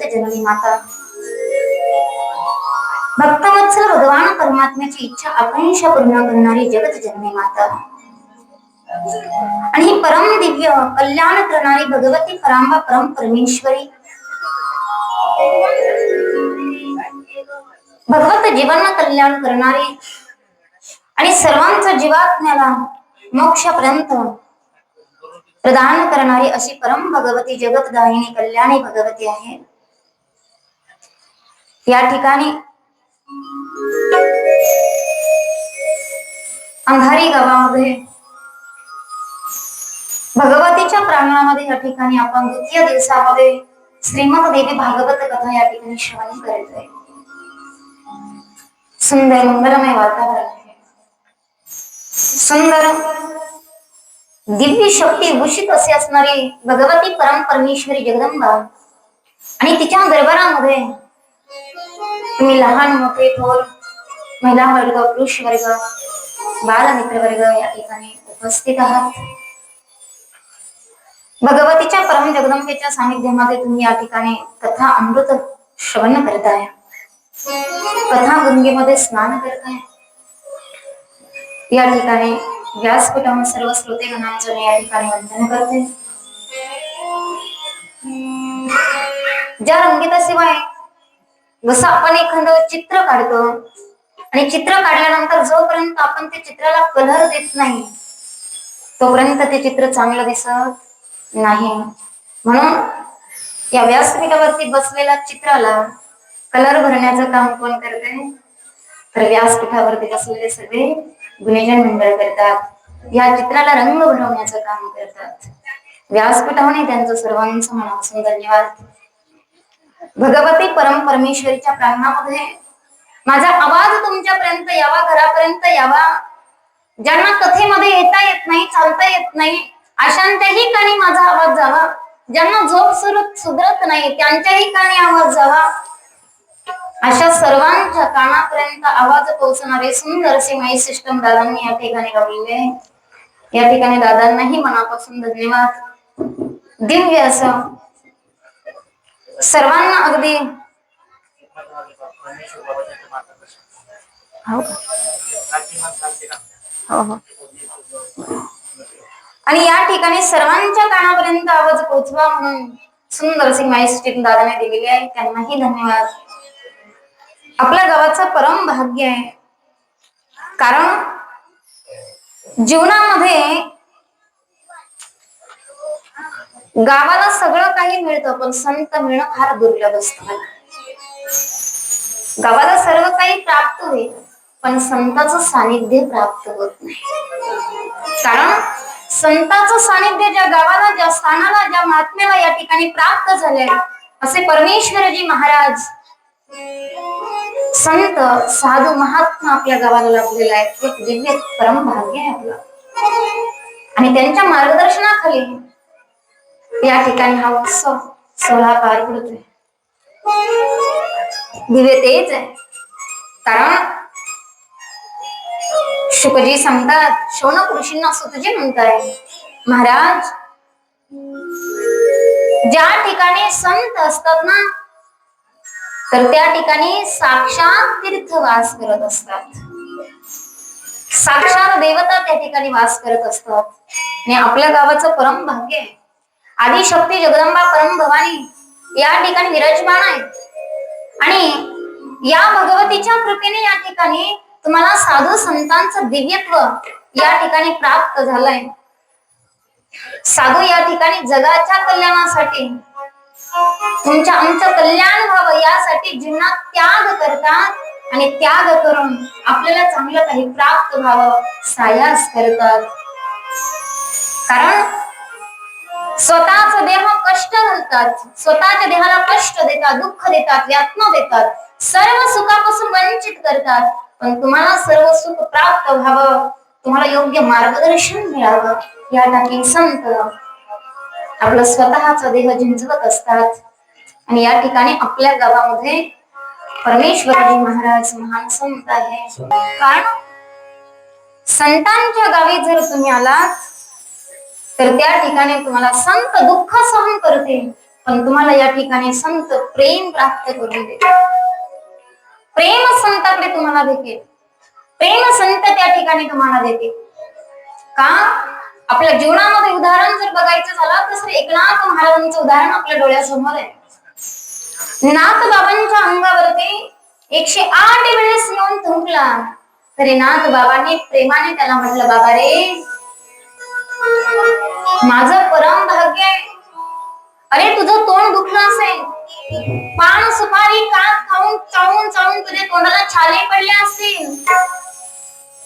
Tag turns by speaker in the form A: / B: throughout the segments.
A: जगत जननी माता. भक्तवत्सल भगवान परमात्म्याची इच्छा आकांक्षा पूर्ण करणारी जगत जननी माता. आणि ही परम दिव्य कल्याण करणारी भगवती परांबा परम परमेश्वरी. भगवत जीवन कल्याण करणारी आणि सर्वांचा जीवात्म्याला मोक्षापर्यंत प्रदान करणारी अशी परम भगवती जगतदायिनी कल्याणी भगवती आहे. या ठिकाणी अंधारी गावामध्ये भगवतीच्या प्रांगणामध्ये या ठिकाणी आपण द्वितीय दिवसामध्ये श्रीमद देवी भागवत कथा या ठिकाणी श्रवण करतोय. सुंदर मंगलमय वातावरण आहे. सुंदर दिव्य शक्ती भूषित असे असणारी भगवती परम परमेश्वरी जगदंबा आणि तिच्या दरबारामध्ये तुम्ही लहान मोठे थोर महिला वर्ग पुरुष वर्ग बालमित्र वर्ग या ठिकाणी उपस्थित आहात. भगवतीच्या परम जगदंबेच्या सानिध्यामध्ये तुम्ही या ठिकाणी कथा अमृत श्रवण करताय. कथा गंगेमध्ये स्नान करताय. या ठिकाणी व्यासपीठावर सर्व श्रोतेगणांचं मी या ठिकाणी वंदन करते ज्या रंगीताशिवाय जसं आपण एखादं चित्र काढतो आणि चित्र काढल्यानंतर जोपर्यंत आपण त्या चित्राला कलर देत नाही तोपर्यंत ते चित्र चांगलं दिसत नाही. म्हणून या व्यासपीठावरती बसलेल्या चित्राला कलर भरण्याचं काम कोण करते तर व्यासपीठावरती बसलेले सगळे गुन्हेजन मंडळ करतात. या चित्राला रंग भरवण्याचं काम करतात. व्यासपीठाने त्यांचं सर्वांचं मनापासून धन्यवाद. भगवती परम परमेश्वरीच्या प्रांगणामध्ये माझा आवाज तुमच्यापर्यंत यावा घरापर्यंत यावा. ज्यांना कथेमध्ये येता येत नाही चालता येत नाही अशांच्याही कानी माझा आवाज जावा. ज्यांना झोप सुरत सुधरत नाही त्यांच्याही कानी आवाज जावा. अशा सर्वांच्या कानापर्यंत आवाज पोहोचणारे सुंदर सिंह सिस्टम दादांनी या ठिकाणी गावलेले या ठिकाणी दादांनाही मनापासून धन्यवाद. दिव्य असं सर्वांना अगदी. हो. हो हो. आणि या ठिकाणी सर्वांच्या कानापर्यंत आवाज पोहोचवा म्हणून सुंदर अशी माहिती दादाने दिलेली आहे. त्यांनाही धन्यवाद. आपल्या गावाचं परम भाग्य आहे. कारण जीवनामध्ये गावाला सगळं काही मिळतं पण संत मिळणं फार दुर्लभ असतं गावाला सर्व काही प्राप्त होईल पण संताचं सानिध्य प्राप्त होत नाही. कारण संताचं सानिध्य ज्या गावाला ज्या स्थानाला ज्या महात्म्याला या ठिकाणी प्राप्त झाले असे परमेश्वरजी महाराज संत साधू महात्मा आपल्या गावाला लाभलेला आहे. एक दिव्य परम भाग्य आहे आपलं. आणि त्यांच्या मार्गदर्शनाखाली या ठिकाणी हा उत्सव सोहळा पार पडतोय दिवे तेच आहे. कारण शुकजी सांगतात शौनक ऋषींना सुतजी म्हणताय महाराज ज्या ठिकाणी संत असतात ना तर त्या ठिकाणी साक्षात तीर्थ वास करत असतात. साक्षात देवता त्या ठिकाणी वास करत असतात. आणि आपल्या गावाचं परम भाग्य आहे. आदिशक्ती जगदंबा परम भवानी या ठिकाणी विराजमान आहे आणि या भगवतीच्या कृपेने या ठिकाणी तुम्हाला साधू संतांचं दिव्यत्व या ठिकाणी प्राप्त झालंय. साधू या ठिकाणी जगाच्या कल्याणासाठी तुमच्या आमचं कल्याण व्हावं यासाठी जीवनात त्याग करतात आणि त्याग करून आपल्याला चांगलं काही प्राप्त व्हावं सायास करतात. कारण स्वतःच देह कष्ट घालतात स्वतःच्या देहाला कष्ट देतात दुःख देतात व्यात्म देतात. सर्व सुखापासून वंचित करतात. पण तुम्हाला सर्व सुख प्राप्त व्हावं. तुम्हाला योग्य मार्गदर्शन मिळावं. यासाठी संत आपलं स्वतःचा देह झिंजवत असतात. आणि या ठिकाणी आपल्या गावामध्ये परमेश्वरजी महाराज महान संत आहे कारण संतांच्या गावी जर तुम्ही आलात तर त्या ठिकाणी तुम्हाला संत दुःख सहन करते पण तुम्हाला या ठिकाणी संत प्रेम प्राप्त करून देते. प्रेम संताकडे तुम्हाला भेटेल प्रेम संत त्या ठिकाणी तुम्हाला देते. का? आपल्या जीवनामध्ये उदाहरण जर बघायचं झालं तर एकनाथ महाराजांचं उदाहरण आपल्या डोळ्यासमोर आहे. नाथ बाबांच्या अंगावरती एकशे आठ वेळेस येऊन थुंकला तरी नाथ बाबांनी प्रेमाने त्याला म्हटलं बाबा रे माझं परम भाग्य आहे. अरे तुझं तोंड दुखलं असेल. पान सुपारी कात खाऊन चावून चावून तुझ्या तोंडाला छाले पडले असतील.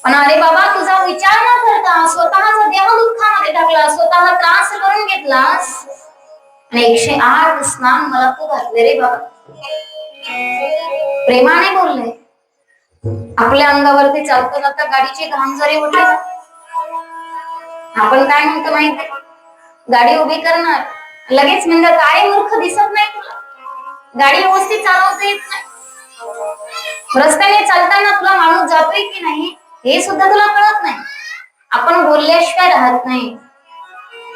A: पण अरे बाबा तुझा विचार न करता स्वतःचा देह दुःखामध्ये टाकला स्वतः त्रास करून घेतलास. आणि एकशे आठ स्नान मला तू घातले रे बाबा. प्रेमाने बोलले. आपल्या अंगावरती चालतो गाडीची घाम जरी उठली. आपण काय म्हणतो माहितीये? गाडी उभी करणार. लगेच म्हणजे काय मूर्ख दिसत नाही तुला? गाडी व्यवस्थित चालवता येत नाही. रस्त्याने चालताना तुला माणूस जातोय की नाही हे सुद्धा तुला कळत नाही. आपण बोलल्याशिवाय राहत नाही.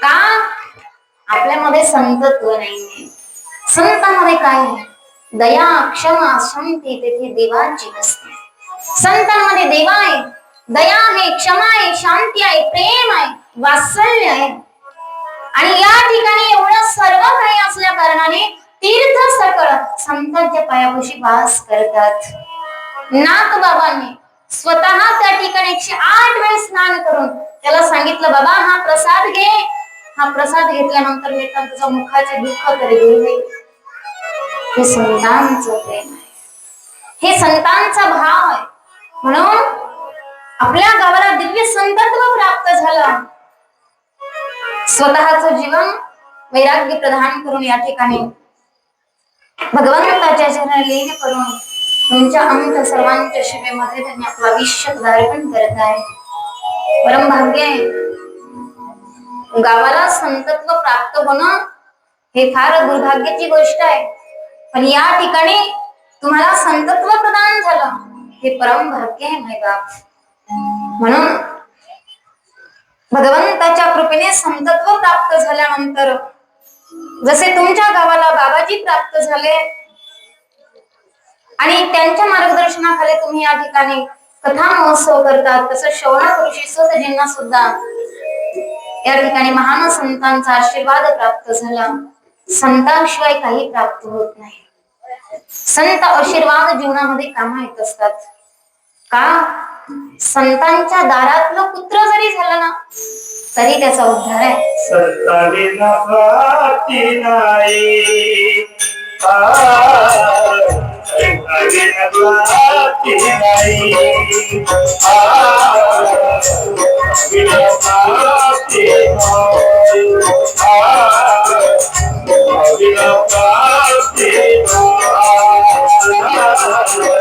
A: का? आपल्यामध्ये संतत्व नाहीये. संतामध्ये काय आहे? दया क्षमा शांती तेथे देवाची असते संतांमध्ये देवा आहे. दया आहे क्षमा आहे शांती आहे प्रेम आहे. वात्सल्य आहे. आणि या ठिकाणी एवढं सर्व काही असल्या कारणाने तीर्थ सकळ संतांच्या पायापाशी वास करतात. नाथ बाबांनी स्वतः त्या ठिकाणी एकशे आठ वेळ स्नान करून त्याला सांगितलं बाबा हा प्रसाद घे. हा प्रसाद घेतल्यानंतर निदान तुझं मुखाचे दुःख तरी दूर होईल हे संतांचं प्रेम आहे. हे संतांचा भाव आहे. म्हणून आपल्या गावाला दिव्य संतत्व प्राप्त झालं स्वतःच जीवन वैराग्य प्रदान करून या ठिकाणी भगवंताच्या चरण लीन करून तुमच्या अंत सर्वांच्या शिवेमध्ये त्यांनी आपलं आयुष्य धारण करत आहे. परम भाग्य आहे. गावाला संतत्व प्राप्त होणं हे फार दुर्भाग्याची गोष्ट आहे. पण या ठिकाणी तुम्हाला संतत्व प्रदान झालं. हे परम भाग्य आहे माय बाप म्हणून भगवंताच्या कृपेने संतत्व प्राप्त झाल्यानंतर जसे तुमच्या गावाला बाबाजी प्राप्त झाले आणि त्यांच्या मार्गदर्शनाखाली तुम्ही या ठिकाणी कथा महोत्सव करतात तसं शौना ऋषी सुतजींना सुद्धा या ठिकाणी महान संतांचा आशीर्वाद प्राप्त झाला. संतांशिवाय काही प्राप्त होत नाही. संत आशीर्वाद जीवनामध्ये कामा येत असतात. का? संतांच्या दारातलं कुत्र जरी झालं ना तरी त्याचा उद्धार आहे.
B: सत्तावीला प्राप्ती नाही. आ, सत्तावीला प्राप्ती नाही. आ, सत्तावीला प्राप्ती नाही. आ,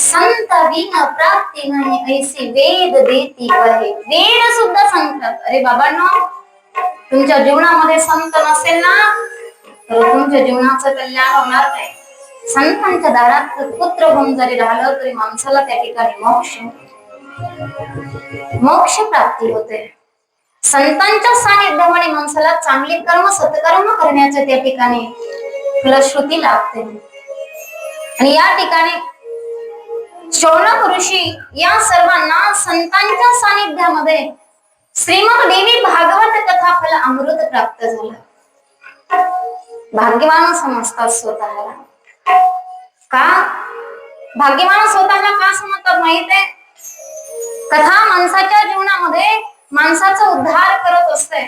A: संत विन प्राप्ती म्हणे ऐसे वेद देती वहे वेद सुद्धा सांगतात अरे बाबांनो तुमच्या जीवनामध्ये संत नसेल ना तर तुमच्या जीवनाचं कल्याण होणार नाही. संतांच्या दारात पुत्र होऊन जरी राहिलं तरी माणसाला त्या ठिकाणी मोक्ष मोक्ष प्राप्ती होते. संतांच्या सानिध्यामुळे माणसाला चांगले कर्म सत्कर्म करण्याचे त्या ठिकाणी फलश्रुती लाभते आणि या ठिकाणी शौनक ऋषी या सर्वांना संतांच्या सानिध्यामध्ये श्रीमद देवी भागवत कथा फल अमृत प्राप्त झालं. भाग्यवान समजतात स्वतःला. का? भाग्यवान स्वतःला का समजतात माहीत आहे? कथा माणसाच्या जीवनामध्ये माणसाचा उद्धार करत असते.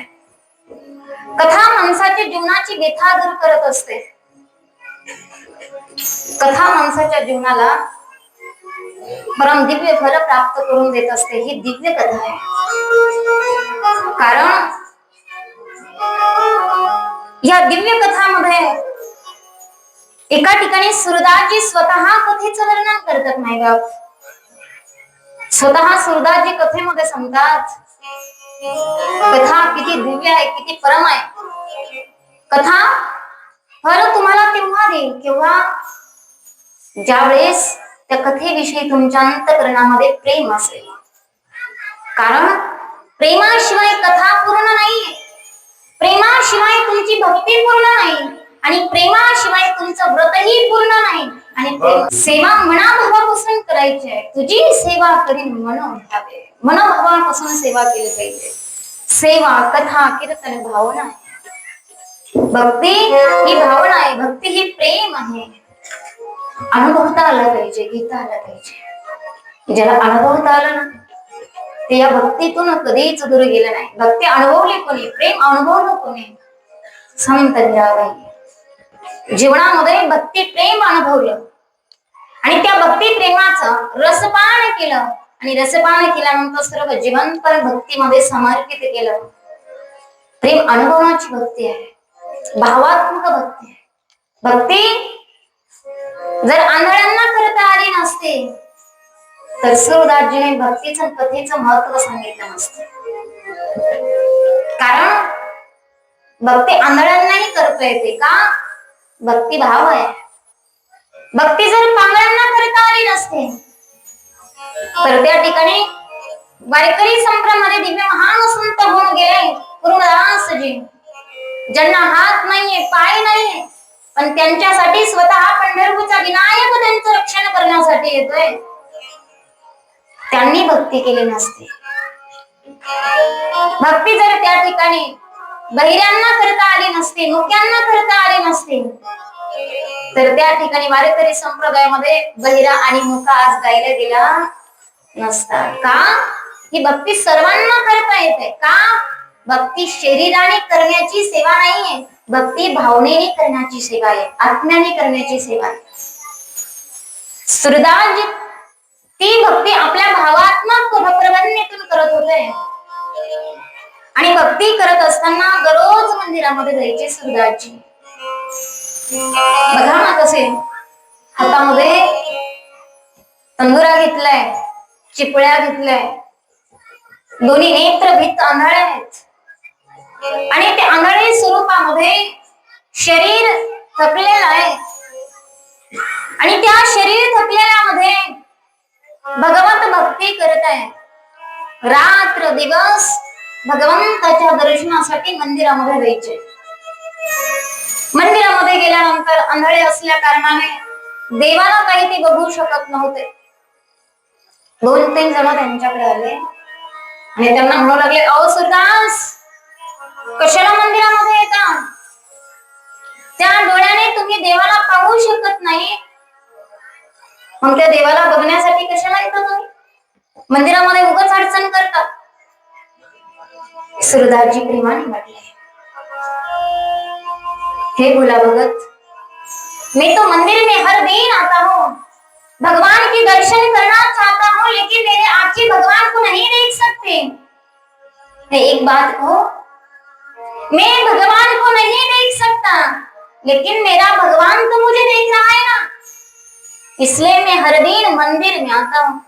A: कथा माणसाच्या जीवनाची व्यथा दूर करत असते. कथा माणसाच्या जीवनाला परम दिव्य फल प्राप्त करून देत असते. ही दिव्य कथा आहे. कारण या दिव्य कथामध्ये एका ठिकाणी सुरदाजी स्वतः कथेचं वर्णन करतात नाही बाप स्वतः सुरदाजी कथेमध्ये सांगतात कथा किती दिव्य आहे किती परम आहे. कथा फल तुम्हाला तेव्हा देईल किंवा ज्यावेळेस त्या कथेविषयी तुमच्या अंतकरणामध्ये प्रेम असेल. कारण प्रेमाशिवाय कथा पूर्ण नाहीये प्रेमाशिवाय तुमची भक्ती पूर्ण नाही. आणि प्रेमाशिवाय तुमचं व्रतही पूर्ण नाही. आणि प्रेम- सेवा मनाभावापासून करायची आहे. तुझी सेवा करी मन भावे. मनोभावापासून सेवा केली पाहिजे. सेवा कथा कीर्तन भावना. आहे. भक्ती ही भावना आहे. भक्ती ही प्रेम आहे. अनुभवता आलं पाहिजे गीता आलं पाहिजे. ज्याला अनुभवता आलं ना ते या भक्तीतून कधीच दूर गेलं नाही. भक्ती अनुभवली कोणी प्रेम अनुभवलं कोणी? संत मीराबाई जीवनामध्ये भक्ती प्रेम अनुभवलं. आणि त्या भक्ती प्रेमाचं रसपान केलं. आणि रसपान केल्यानंतर सर्व जीवन पण भक्तीमध्ये समर्पित केलं. प्रेम अनुभवाची भक्ती आहे. भावात्मक भक्ती आहे. भक्ती जर आंधळ्यांना करता आली नसते तर सुरदासजीने भक्तीचं कथेचं महत्त्व सांगितलं नसतं. कारण भक्ती आंधळ्यांनाही करता येते का? भक्ती भाव आहे. भक्ती जर पांगळ्यांना करता आली नसते तर त्या ठिकाणी वारकरी संप्रमध्ये दिव्य महान संत होऊन गेले. गुरुदासजी ज्यांना हात नाहीये पाय नाहीये पण त्यांच्यासाठी स्वतः पंढरपूरचा विनायक त्यांचं रक्षण करण्यासाठी येतोय. त्यांनी भक्ती केली नसते. भक्ती जर त्या ठिकाणी बहिऱ्यांना करता आली नसती मुक्यांना करता आली नसती. तर त्या ठिकाणी वारकरी संप्रदायामध्ये बहिरा आणि मुका आज गायला गेला नसता. का? ही भक्ती सर्वांना करता येते. का? भक्ती शरीराने करण्याची सेवा नाहीये. भक्ती भावनेने करण्याची सेवा आहे. आत्म्याने करण्याची सेवा आहे. सुरदास ती भक्ती आपल्या भावात्मक प्रबंधनेतून करत होते आणि भक्ती करत असताना दररोज मंदिरामध्ये जायचे सुरदासजी बघा ना कसे हातामध्ये तंदुरा घेतलाय चिपळ्या घेतलाय. दोन्ही नेत्र भित आंधळे आहेत. आणि ते आंधळे स्वरूपामध्ये शरीर थकलेलं आहे. आणि त्या शरीर थकलेल्यामध्ये भगवंत भक्ती करत आहे. रात्र दिवस भगवंताच्या दर्शनासाठी मंदिरामध्ये जायचे. मंदिरामध्ये गेल्यानंतर आंधळे असल्या कारणाने देवाला काही ते बघू शकत नव्हते. दोन तीन जण त्यांच्याकडे आले. आणि त्यांना म्हणू लागले अहो सुरदास कशाला मंदिरामध्ये येता? त्या डोळ्याने तुम्ही देवाला पाहू शकत नाही. मग त्या देवाला बघण्यासाठी कशाला येता तुम्ही? मंदिरामध्ये उगाच अडचण करता. सुरदासजी प्रेमाने म्हटले हे। भोला भगत, मैं तो मंदिर में हर दिन आता हूँ। भगवान की दर्शन करना चाहता हूँ, लेकिन मेरे आँखें भगवान को नहीं देख सकते। मैं एक बात को मैं भगवान को नहीं देख सकता, लेकिन मेरा भगवान तो मुझे देख रहा है ना। इसलिए मैं हर दिन मंदिर में आता हूँ।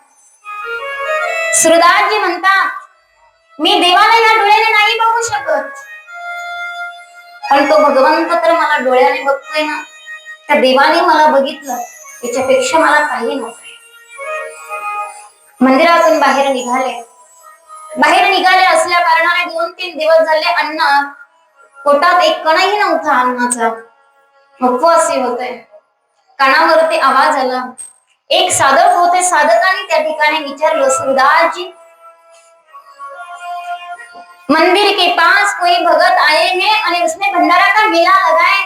A: सुरदास जी म्हणतात मी देवाला या डोळ्याने नाही बघू शकत. पण तो भगवंत तर मला डोळ्याने बघतोय ना. त्या देवाने मला बघितलं. याच्यापेक्षा मला काही नव्हतं. मंदिरातून बाहेर निघाले. बाहेर निघाले असल्या कारणाने दोन तीन दिवस झाले अन्न पोटात एक कणही नव्हता अन्नाचा. उपवासी होते. कानावरती आवाज आला. एक साधक होते साधकाने त्या ठिकाणी विचारलं सुरदासजी मंदिर के पास कोई भगत आए हैं और उसने भंडारा का मेला लगाए